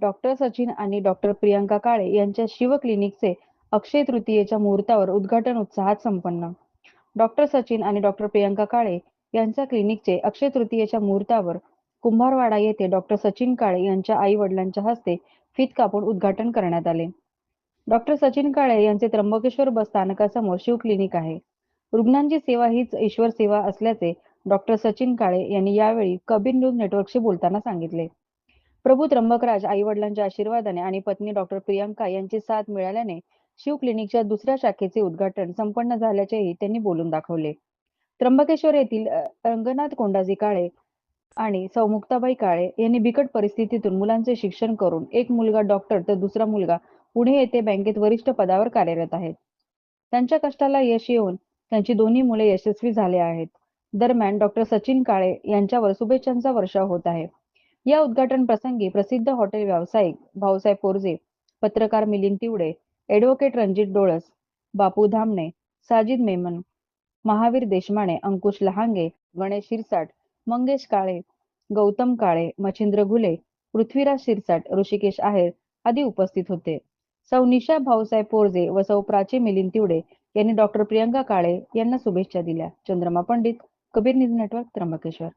Doctor Sachin आणि doctor Priyanka काळे यांच्या शिव क्लिनिकचे अक्षय तृतीयेच्या मुहूर्तावर उद्घाटन उत्साहात संपन्न. डॉक्टर सचिन आणि डॉक्टर प्रियांका काळे यांच्या क्लिनिकचे अक्षय तृतीयेच्या मुहूर्तावर कुंभारवाडा येथे डॉक्टर सचिन काळे यांच्या आई वडिलांच्या हस्ते फीत कापून उद्घाटन करण्यात आले. डॉक्टर सचिन काळे यांचे त्र्यंबकेश्वर बस स्थानकासमोर शिव क्लिनिक आहे. रुग्णांची सेवा हीच ईश्वर सेवा असल्याचे डॉक्टर सचिन काळे यांनी यावेळी कबीर न्यूज नेटवर्कशी बोलताना सांगितले. प्रभू त्र्यंबकराज आई वडिलांच्या आशीर्वादाने आणि पत्नी डॉक्टर प्रियांका यांची साथ मिळाल्याने शिव क्लिनिकच्या दुसऱ्या शाखेचे उद्घाटन संपन्न झाल्याचेही त्यांनी बोलून दाखवले. त्र्यंबकेश्वर येथील रंगनाथ कोंडाजी काळे आणि सौमुक्ताबाई काळे यांनी बिकट परिस्थितीतून मुलांचे शिक्षण करून एक मुलगा डॉक्टर तर दुसरा मुलगा पुणे येथे बँकेत वरिष्ठ पदावर कार्यरत आहेत. त्यांच्या कष्टाला यश येऊन त्यांची दोन्ही मुले यशस्वी झाले आहेत. दरम्यान डॉक्टर सचिन काळे यांच्यावर शुभेच्छांचा वर्षाव होत आहे. या उद्घाटन प्रसंगी प्रसिद्ध हॉटेल व्यावसायिक भाऊसाहेब पोरजे पत्रकार मिलिंद तिवडे ऍडव्होकेट रणजित डोळस बापू धामणे साजिद मेमन महावीर देशमाने अंकुश लहांगे गणेश शिरसाट मंगेश काळे गौतम काळे मच्छिंद्र घुले पृथ्वीराज शिरसाट ऋषिकेश आहेर आदी उपस्थित होते. सौ निशा भाऊसाहेब पोरजे व सौ प्राची मिलिंद तिवडे यांनी डॉक्टर प्रियंका काळे यांना शुभेच्छा दिल्या. Chandrama Pandit Kabir news network Trimbakeshwar.